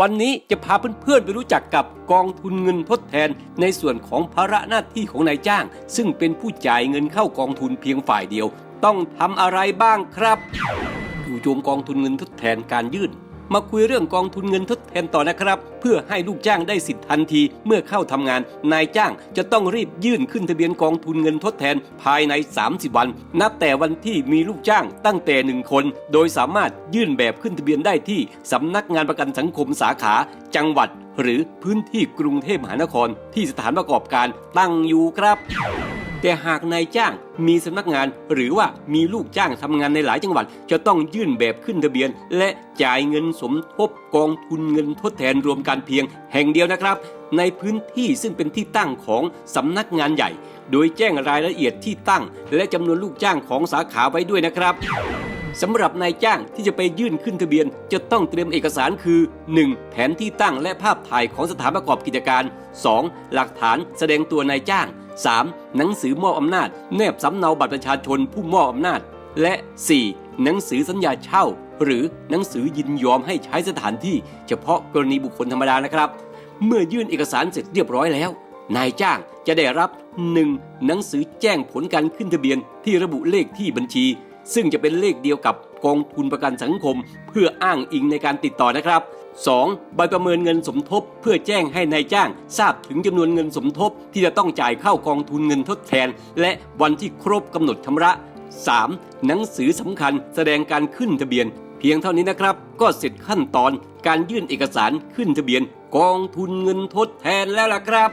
วันนี้จะพาเพื่อนๆไปรู้จักกับกองทุนเงินทดแทนในส่วนของภาระหน้าที่ของนายจ้าง ซึ่งเป็นผู้จ่ายเงินเข้ากองทุนเพียงฝ่ายเดียว ต้องทำอะไรบ้างครับ อยู่โจมกองทุนเงินทดแทนการยื่น มาคุยเรื่องกองทุนเงินทดแทนต่อนะครับ เพื่อให้ลูกจ้างได้สิทธิ์ทันที เมื่อเข้าทำงาน นายจ้างจะต้องรีบยื่นขึ้นทะเบียนกองทุนเงินทดแทนภายใน 30 วัน นับแต่วันที่มีลูกจ้างตั้งแต่หนึ่งคน โดยสามารถยื่นแบบขึ้นทะเบียนได้ที่สำนักงานประกันสังคมสาขา จังหวัด หรือพื้นที่กรุงเทพมหานคร ที่สถานประกอบการตั้งอยู่ครับ แต่หากนายจ้างมีสำนักงานหรือว่ามีลูกจ้างทำงานในหลายจังหวัด จะต้องยื่นแบบขึ้นทะเบียน และจ่ายเงินสมทบกองทุนเงินทดแทนรวมกันเพียง แห่งเดียวนะครับ ในพื้นที่ซึ่งเป็นที่ตั้งของสำนักงานใหญ่ โดยแจ้งรายละเอียดที่ตั้ง และจำนวนลูกจ้างของสาขาไว้ด้วยนะครับสำหรับนายจ้างที่จะไปยื่นขึ้นทะเบียน จะต้องเตรียมเอกสารคือ 1. แผนที่ตั้งและภาพถ่ายของสถานประกอบกิจการ 2. หลักฐานแสดงตัวนายจ้าง 3. หนังสือมอบอำนาจ แนบสำเนาบัตรประชาชนผู้มอบอำนาจ และ 4. หนังสือสัญญาเช่า หรือหนังสือยินยอมให้ใช้สถานที่ เฉพาะกรณีบุคคลธรรมดานะครับ เมื่อยื่นเอกสารเสร็จเรียบร้อยแล้ว นายจ้างจะได้รับ 1. หนังสือแจ้งผลการขึ้นทะเบียนที่ระบุเลขที่บัญชี ซึ่งจะเป็นเลขเดียวกับ กองทุนประกันสังคม เพื่ออ้างอิงในการติดต่อนะครับ 2. ใบประเมินเงินสมทบ เพื่อแจ้งให้นายจ้าง ทราบถึงจำนวนเงินสมทบ ที่จะต้องจ่ายเข้ากองทุนเงินทดแทน และวันที่ครบกำหนดชำระ 3. หนังสือสำคัญแสดงการขึ้นทะเบียน เพียงเท่านี้นะครับ ก็เสร็จขั้นตอน การยื่นเอกสารขึ้นทะเบียน กองทุนเงินทดแทนแล้วล่ะครับ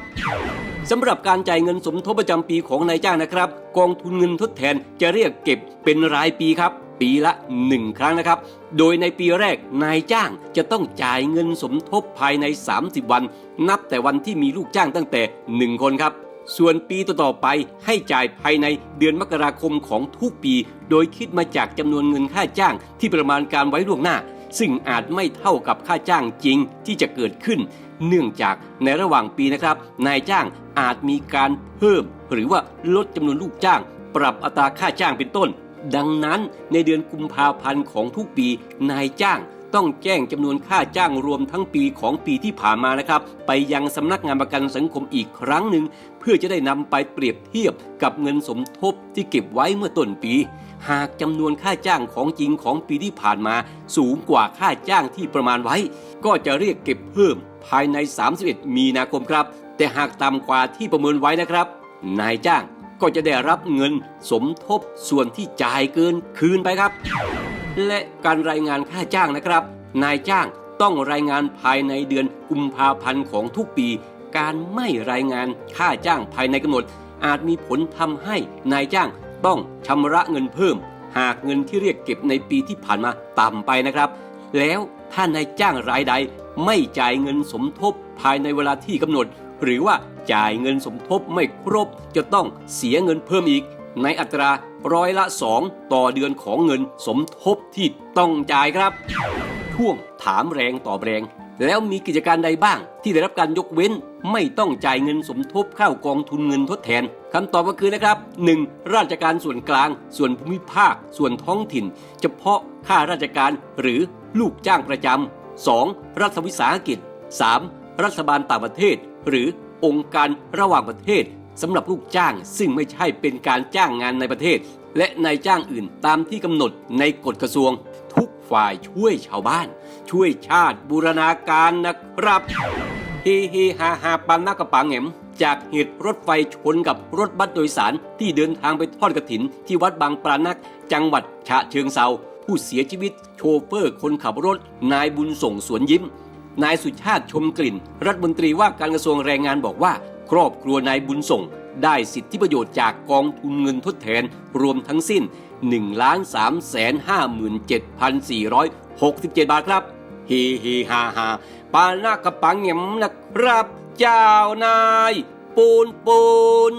สำหรับการจ่ายเงินสมทบประจำปีของนายจ้างนะครับ กองทุนเงินทดแทนจะเรียกเก็บเป็นรายปีครับ ปีละ 1 ครั้งนะครับ โดยในปีแรกนายจ้างจะต้องจ่ายเงินสมทบภายใน 30 วัน นับแต่วันที่มีลูกจ้างตั้งแต่ 1 คนครับส่วนปีต่อๆไปให้จ่ายภายในเดือนมกราคมของทุกปี โดยคิดมาจากจำนวนเงินค่าจ้างที่ประมาณการไว้ล่วงหน้า ซึ่งอาจไม่เท่ากับค่าจ้างจริงที่จะเกิดขึ้น เนื่องจากในระหว่างปีนะครับ นายจ้างอาจมีการเพิ่ม หรือว่าลดจำนวนลูกจ้าง ปรับอัตราค่าจ้างเป็นต้น ดังนั้นในเดือนกุมภาพันธ์ของทุกปี นายจ้างต้องแจ้งจำนวนค่าจ้างรวมทั้งปีของปีที่ผ่านมานะครับ ไปยังสำนักงานประกันสังคมอีกครั้งหนึ่ง เพื่อจะได้นำไปเปรียบเทียบกับเงินสมทบที่เก็บไว้เมื่อต้นปี หากจำนวนค่าจ้างของจริงของปีที่ผ่านมา สูงกว่าค่าจ้างที่ประมาณไว้ ก็จะเรียกเก็บเพิ่มภายใน 31 มีนาคมครับ แต่หากต่ำกว่าที่ประเมินไว้นะครับ นายจ้างก็จะได้รับเงินสมทบส่วนที่จ่ายเกินคืนไปครับ และการรายงานค่าจ้างนะครับ นายจ้างต้องรายงานภายในเดือนกุมภาพันธ์ของทุกปี การไม่รายงานค่าจ้างภายในกำหนด อาจมีผลทำให้นายจ้าง ต้องชำระเงินเพิ่ม หากเงินที่เรียกเก็บในปีที่ผ่านมาต่ำไปนะครับ แล้วถ้านายจ้างรายใดไม่จ่ายเงินสมทบภายในเวลาที่กำหนด หรือว่าจ่ายเงินสมทบไม่ครบ จะต้องเสียเงินเพิ่มอีก ในอัตราร้อยละ 2 ต่อเดือนของเงินสมทบที่ต้องจ่ายครับช่วงถามแรงต่อแรง แล้วมีกิจการใดบ้าง ที่ได้รับการยกเว้น ไม่ต้องจ่ายเงินสมทบเข้ากองทุนเงินทดแทนคำตอบก็คือนะครับ 1. ราชการส่วนกลาง ส่วนภูมิภาค ส่วนท้องถิ่น เฉพาะข้าราชการหรือลูกจ้างประจำ 2. รัฐวิสาหกิจ 3. รัฐบาลต่างประเทศ หรือองค์การระหว่างประเทศสำหรับลูกจ้างซึ่งไม่ใช่เป็นการจ้างงานในประเทศ และนายจ้างอื่นตามที่กำหนดในกฎกระทรวง ทุกฝ่ายช่วยชาวบ้าน ช่วยชาติบูรณาการนะครับฮเฮฮาฮาปันนักกระปังแหมจากเหตุรถไฟชนกับรถบัสโดยสารที่เดินทางไปทอดกระถิน ที่วัดบางปรานัก จังหวัดฉะเชิงเซาผู้เสียชีวิต โชเฟอร์คนขับรถ นายบุญส่งสวนยิ้ม นายสุชาติชมกลิ่น รัฐมนตรีว่าการกระทรวงแรงงานบอกว่า ครอบครัวนายบุญส่ง ได้สิทธิประโยชน์จากกองทุนเงินทดแทนรวมทั้งสิ้น 1 3 5 7 4 6 7 บาทครับฮีฮีฮาฮาปาหน้ากระปังเหยมนะครับ เจ้านาย ปูนปูน